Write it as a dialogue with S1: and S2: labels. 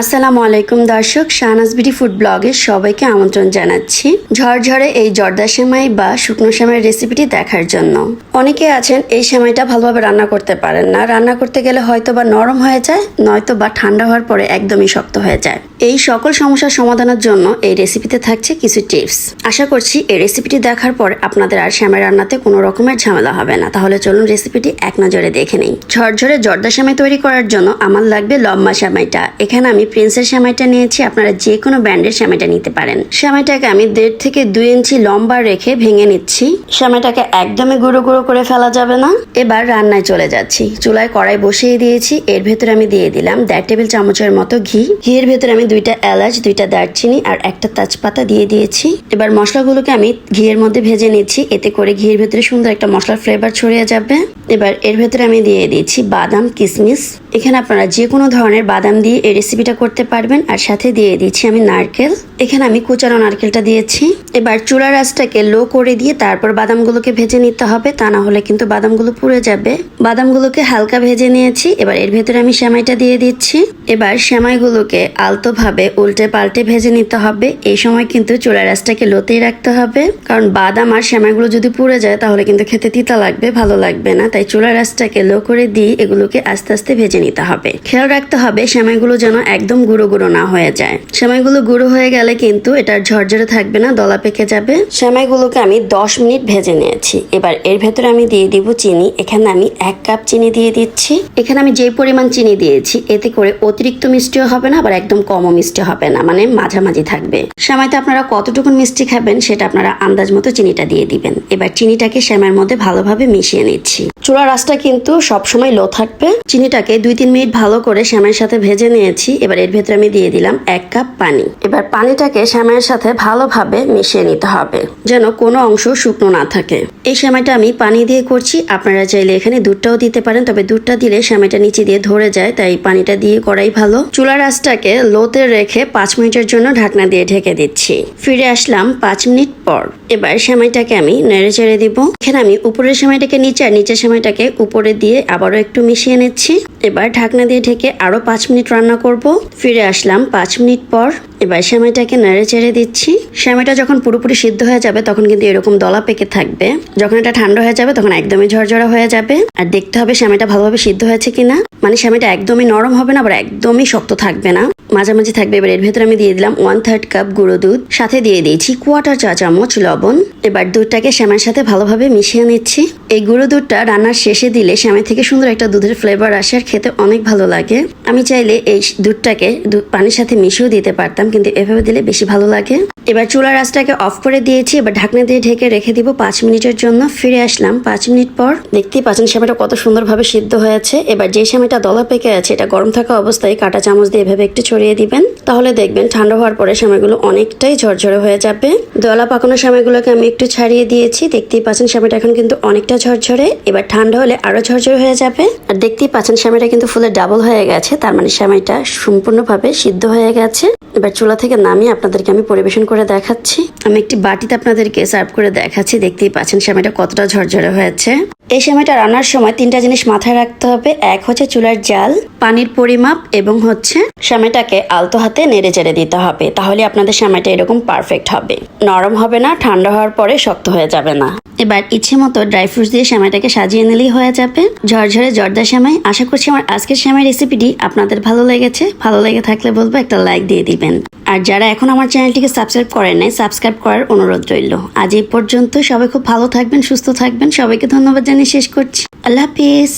S1: আসসালামু আলাইকুম দর্শক, শাহনাজ বিডি ফুড ব্লগে সবাইকে আমন্ত্রণ জানাচ্ছি ঝরঝরে এই জর্দা সেমাই বা শুকনো সেমাইয়ের রেসিপিটি দেখার জন্য। অনেকে আছেন এই সেমাইটা ভালোভাবে রান্না করতে পারেন না। রান্না করতে গেলে হয়তো বা নরম হয়ে যায় নয়তো বা ঠান্ডা হওয়ার পরে একদমই শক্ত হয়ে যায়। এই সকল সমস্যার সমাধানের জন্য এই রেসিপিতে থাকছে কিছু টিপস। আশা করছি এই রেসিপিটি দেখার পর আপনাদের আর সেমাই রান্নাতে কোনো রকমের ঝামেলা হবে না। তাহলে চলুন রেসিপিটি এক নজরে দেখে নিই। ঝরঝরে জর্দা সেমাই তৈরি করার জন্য আমার লাগবে লম্বা সেমাইটা। এখানে আমি প্রিন্সের সেমাইটা নিয়েছি, আপনারা যে কোনো ব্র্যান্ডের সেমাইটা নিতে পারেন। সেমাইটাকে আমি দেড় থেকে দুই ইঞ্চি লম্বা রেখে ভেঙে নিচ্ছি। সেমাইটাকে একদমই গুঁড়ো গুঁড়ো করে ফেলা যাবে না। এবার রান্নায় চলে যাচ্ছি। চুলায় কড়াই বসিয়ে দিয়েছি। এর ভেতরে আমি দিয়ে দিলাম দেড় টেবিল চামচের মতো ঘি। ঘিয়ের ভেতরে আমি দুইটা এলাচ, দুইটা দারচিনি আর একটা তেজপাতা দিয়ে দিয়েছি। এবার মশলাগুলোকে আমি ঘিয়ের মধ্যে ভেজে নিচ্ছি। এতে করে ঘিয়ের ভেতরে সুন্দর একটা মশলার ফ্লেভার ছড়িয়ে যাবে। এবার এর ভেতরে আমি দিয়ে দিয়েছি বাদাম কিশমিশ এখানে আপনারা যে কোনো ধরনের বাদাম দিয়ে এই রেসিপিটা করতে পারবেন। আর সাথে দিয়ে দিচ্ছি আমি নারকেল। এখানে আমি কুচানো নারকেলটা দিয়েছি। এবার চুলার আঁচটাকে লো করে দিয়ে তারপর বাদামগুলোকে ভেজে নিতে হবে। তা না হলে কিন্তু বাদামগুলো পুড়ে যাবে। বাদামগুলোকে হালকা ভেজে নিয়েছি। এবার এর ভেতরে আমি সেমাইটা দিয়ে দিচ্ছি। এবার সেমাইগুলোকে আলতোভাবে উল্টে পাল্টে ভেজে নিতে হবে। এই সময় কিন্তু চুলার আঁচটাকে লোতেই রাখতে হবে। কারণ বাদাম আর সেমাইগুলো যদি পুড়ে যায়, তাহলে কিন্তু খেতে তিতা লাগবে, ভালো লাগবে না। তাই চুলার আঁচটাকে লো করে দিয়ে এগুলোকে আস্তে আস্তে ভেজে নিতে হবে। খেয়াল রাখতে হবে, সেমাইগুলো যেন একদম গুঁড়ো গুঁড়ো না হয়ে যায়। সেমাইগুলো গুঁড়ো হয়ে গেলে কিন্তু এটা ঝরঝরে থাকবে না, দলা পেকে যাবে। সেমাইগুলোকে আমি দশ মিনিট ভেজে নিয়েছি। এবার এর ভেতরে আমি দিয়ে দিব চিনি। এখানে আমি এক কাপ চিনি দিয়ে দিচ্ছি। এখানে আমি যে পরিমাণ চিনি দিয়েছি, এতে করে অতিরিক্ত মিষ্টিও হবে না, আবার একদম কমও মিষ্টি হবে না মানে মাঝামাঝি থাকবে। সেমাইতে আপনারা কতটুকু মিষ্টি খাবেন, সেটা আপনারা আন্দাজ মতো চিনিটা দিয়ে দিবেন। এবার চিনিটাকে সেমাইয়ের মধ্যে ভালোভাবে মিশিয়ে নিচ্ছি। চুলার আঁচটা কিন্তু সবসময় লো থাকবে। চিনিটাকে দুই তিন মিনিট ভালো করে শ্যামের সাথে ভেজে নিয়েছি। এবার এর ভেতরে আমি দিয়ে দিলাম এক কাপ পানি। এবার পানিটাকে শ্যামের সাথে ভালোভাবে মিশিয়ে নিতে হবে, যেন কোনো অংশ শুকনো না থাকে। এই শ্যামাইটা আমি পানি দিয়ে করছি। আপনারা চাইলে এখানে দুধটাও দিতে পারেন, তবে দুধটা দিলে শ্যামাইটা নিচে দিয়ে ধরে যায়, তাই পানিটা দিয়ে করাই ভালো। চুলার আঁচটাকে লোতে রেখে পাঁচ মিনিটের জন্য ঢাকনা দিয়ে ঢেকে দিচ্ছি। ফিরে আসলাম পাঁচ মিনিট পর। এবার সেমাইটাকে আমি নেড়ে চেড়ে দিব। এখানে আমি উপরের সেমাইটাকে নিচে আর নিচের সেমাইটাকে উপরে দিয়ে আবারও একটু মিশিয়ে নিচ্ছি। এবার ঢাকনা দিয়ে ঢেকে আরও পাঁচ মিনিট রান্না করব। ফিরে আসলাম পাঁচ মিনিট পর। এবার সেমাইটাকে নেড়ে চেড়ে দিচ্ছি। সেমাইটা যখন পুরোপুরি সিদ্ধ হয়ে যাবে, তখন কিন্তু এরকম দলা পেকে থাকবে। যখন এটা ঠান্ডা হয়ে যাবে, তখন একদমই ঝরঝরা হয়ে যাবে। আর দেখতে হবে সেমাইটা ভালোভাবে সিদ্ধ হয়েছে কিনা। মানে সেমাইটা একদমই নরম হবে না, আবার একদমই শক্ত থাকবে না। মাঝামাঝি থাকবে, এবার এর ভেতরে আমি দিয়ে দিলাম ওয়ান থার্ড কাপ গুঁড়ো দুধ। সাথে দিয়ে দিয়েছি কোয়াটার চা চামচ লবণ। এবার দুধটাকে শ্যামের সাথে ভালোভাবে মিশিয়ে নিচ্ছি। এই গুঁড়ো দুধটা রান্নার শেষে দিলে শ্যামের থেকে সুন্দর একটা দুধের ফ্লেভার আসে আর খেতে অনেক ভালো লাগে। আমি চাইলে এই দুধটাকে দুধ পানির সাথে মিশিয়েও দিতে পারতাম, কিন্তু এভাবে দিলে বেশি ভালো লাগে। এবার চুলার আঁচটাকে অফ করে দিয়েছি, এবার ঢাকনা দিয়ে ঢেকে রেখে দিব পাঁচ মিনিটের জন্য। ফিরে আসলাম পাঁচ মিনিট পর। দেখতেই পাচ্ছেন শ্যামাটা কত সুন্দরভাবে সিদ্ধ হয়েছে। এবার যে শ্যামাটা দলা পেকে আছে, এটা গরম থাকা অবস্থায় কাটা চামচ দিয়ে এভাবে একটু ছড়িয়ে দিবেন। তাহলে দেখবেন ঠান্ডা হওয়ার পরে শ্যামাগুলো অনেকটাই ঝরঝরে হয়ে যাবে। দলা পাকানো শ্যামাগুলোকে আমি একটু ছাড়িয়ে দিয়েছি। দেখতেই পাচ্ছেন শ্যামাটা এখন কিন্তু অনেকটা ঝরঝরে, এবার ঠান্ডা হলে আরও ঝরঝরে হয়ে যাবে। আর দেখতেই পাচ্ছেন শ্যামাটা কিন্তু ফুলে ডাবল হয়ে গেছে, তার মানে শ্যামাইটা সম্পূর্ণভাবে সিদ্ধ হয়ে গেছে। এবার চুলা থেকে নামিয়ে আপনাদেরকে আমি পরিবেশন করে দেখাচ্ছি। আমি একটি বাটিতে আপনাদেরকে সার্ভ করে দেখাচ্ছি, দেখতেই পাচ্ছেন শ্যামাইটা কতটা ঝরঝরে হয়েছে। এই সময়টা রান্নার সময় তিনটা জিনিস মাথায় রাখতে হবে, এক হচ্ছে চুলার জাল, পানির পরিমাপ এবং হচ্ছে সময়টাকে আলতো হাতে নেড়ে চেড়ে দিতে হবে, তাহলে আপনাদের সময়টা এরকম পারফেক্ট হবে। নরম হবে না, ঠান্ডা হওয়ার পরে শক্ত হয়ে যাবে না। এবার ইচ্ছে মতো ড্রাই ফ্রুটস দিয়ে সেমাইটাকে সাজিয়ে নিলেই হয়ে যাবে। ঝরঝরে জর্দা সেমাই। আশা করছি আমার আজকের সেমাই রেসিপিটি আপনাদের ভালো লেগেছে। ভালো লেগে থাকলে বলব একটা লাইক দিয়ে দিবেন। আর যারা এখন আমার চ্যানেলটিকে সাবস্ক্রাইব করেন নাই, সাবস্ক্রাইব করার অনুরোধ রইল। আজ এই পর্যন্ত সবাই খুব ভালো থাকবেন, সুস্থ থাকবেন। সবাইকে ধন্যবাদ জানিয়ে শেষ করছি। আল্লাহ হাফিজ।